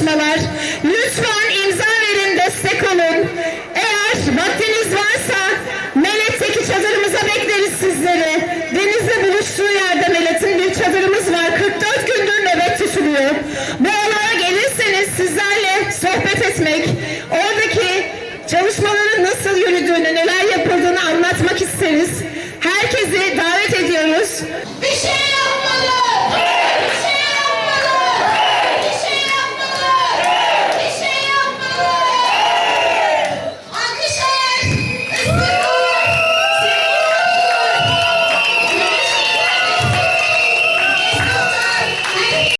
çalışmalar. Lütfen imza verin, destek olun. Eğer vaktiniz varsa Melet'teki çadırımıza bekleriz sizleri. Denizle buluştuğu yerde Melet'in bir çadırımız var. 44 gündür nöbet tutuluyor. Bu olaya gelirseniz sizlerle sohbet etmek, oradaki çalışmaların nasıl yürüdüğünü, neler yapıldığını anlatmak isteriz.